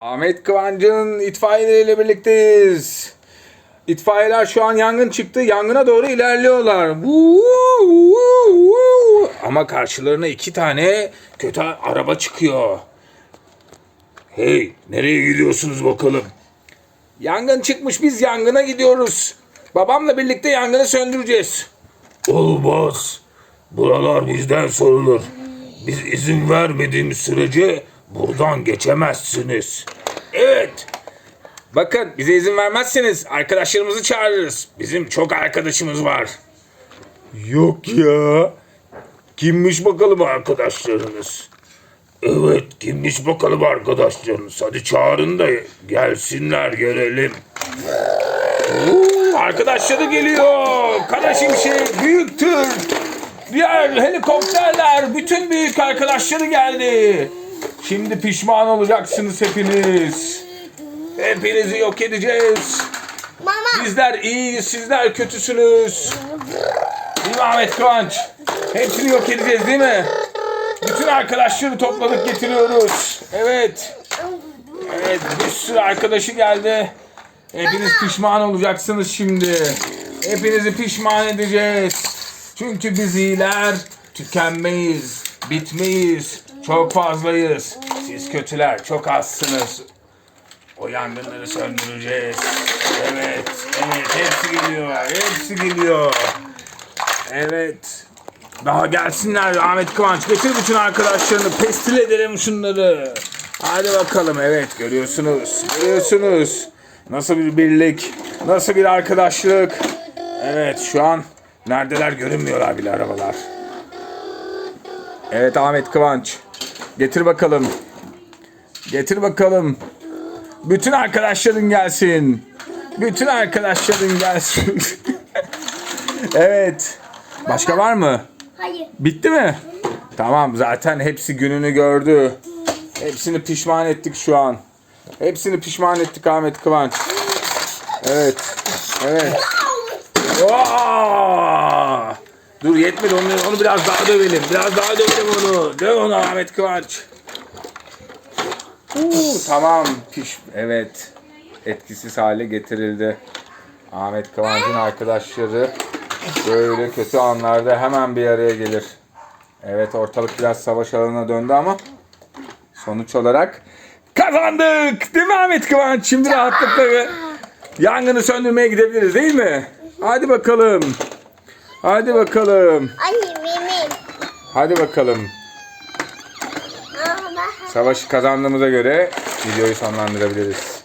Ahmet Kıvancı'nın itfaiyeleriyle birlikteyiz. İtfaiyeler şu an yangın çıktı. Yangına doğru ilerliyorlar. Vuu. Ama karşılarına iki tane kötü araba çıkıyor. Hey, nereye gidiyorsunuz bakalım? Yangın çıkmış biz yangına gidiyoruz. Babamla birlikte yangını söndüreceğiz. Olmaz. Buralar bizden sorulur. Biz izin vermediğimiz sürece buradan geçemezsiniz. Evet. Bakın bize izin vermezseniz arkadaşlarımızı çağırırız. Bizim çok arkadaşımız var. Yok ya. Kimmiş bakalım arkadaşlarınız? Evet kimmiş bakalım arkadaşlarınız? Hadi çağırın da gelsinler görelim. Oo, arkadaşları geliyor. Kara Şimşek, Büyük Tır, diğer helikopterler, bütün büyük arkadaşları geldi. Şimdi pişman olacaksınız hepiniz. Hepinizi yok edeceğiz. Mama. Bizler iyiyiz, sizler kötüsünüz. Değil mi Ahmet Kıvanç? Hepsini yok edeceğiz değil mi? Bütün arkadaşları topladık getiriyoruz. Evet. Evet bir sürü arkadaşı geldi. Hepiniz pişman olacaksınız şimdi. Hepinizi pişman edeceğiz. Çünkü biz iyiler tükenmeyiz, bitmeyiz. Çok fazlayız. Siz kötüler çok azsınız. O yangınları söndüreceğiz. Evet, evet hepsi geliyor, hepsi geliyor. Evet. Daha gelsinler Ahmet Kıvanç. Getir bütün arkadaşlarını. Pestil edelim şunları. Hadi bakalım. Evet görüyorsunuz. Görüyorsunuz. Nasıl bir birlik. Nasıl bir arkadaşlık. Evet şu an neredeler görünmüyorlar bile arabalar. Evet Ahmet Kıvanç. Getir bakalım. Getir bakalım. Bütün arkadaşların gelsin. Bütün arkadaşların gelsin. evet. Başka var mı? Hayır. Bitti mi? Tamam zaten hepsi gününü gördü. Hepsini pişman ettik şu an. Hepsini pişman ettik Ahmet Kıvanç. Evet. Evet. Oo! Dur yetmedi onu, onu biraz daha dövelim. Biraz daha dövelim onu. Döv onu Ahmet Kıvanç. Uuu, tamam piş. Evet. Etkisiz hale getirildi. Ahmet Kıvanç'ın arkadaşları böyle kötü anlarda hemen bir araya gelir. Evet ortalık biraz savaş alanına döndü ama sonuç olarak kazandık. Değil mi Ahmet Kıvanç? Şimdi rahatlıkla yangını söndürmeye gidebiliriz değil mi? Hadi bakalım. Hadi bakalım. Anne benim. Hadi bakalım. Savaşı kazandığımıza göre videoyu sonlandırabiliriz.